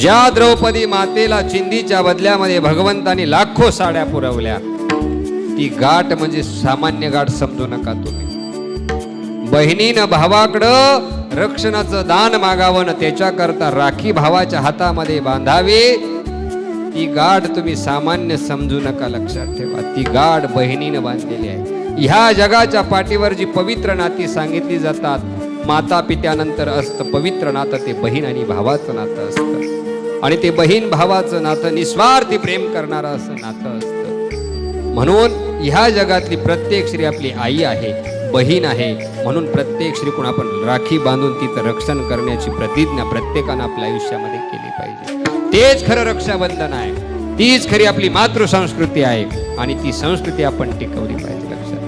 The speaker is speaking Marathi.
ज्या द्रौपदी मातेला चिंधीच्या बदल्यामध्ये भगवंतानी लाखो साड्या पुरवल्या ती गाठ म्हणजे सामान्य गाठ समजू नका तुम्ही. बहिणीनं भावाकडं रक्षणाचं दान मागावं त्याच्याकरता राखी भावाच्या हातामध्ये बांधावी ती गाठ तुम्ही सामान्य समजू नका लक्षात ठेवा. ती गाठ बहिणीनं बांधलेली आहे. ह्या जगाच्या पाठीवर जी पवित्र नाती सांगितली जातात माता पित्यानंतर असतं पवित्र नातं ते बहीण आणि भावाचं नातं असतं. आणि ते बहीण भावाचं नातं निस्वार्थी प्रेम करणारं असं नातं असतं. म्हणून ह्या जगातली प्रत्येक स्त्री आपली आई आहे बहीण आहे. म्हणून प्रत्येक स्त्रीकडून आपण राखी बांधून तिचं रक्षण करण्याची प्रतिज्ञा प्रत्येकानं आपल्या आयुष्यामध्ये केली पाहिजे. तेच खरं रक्षाबंधन आहे. तीच खरी आपली मातृसंस्कृती आहे. आणि ती संस्कृती आपण टिकवली पाहिजे लक्षात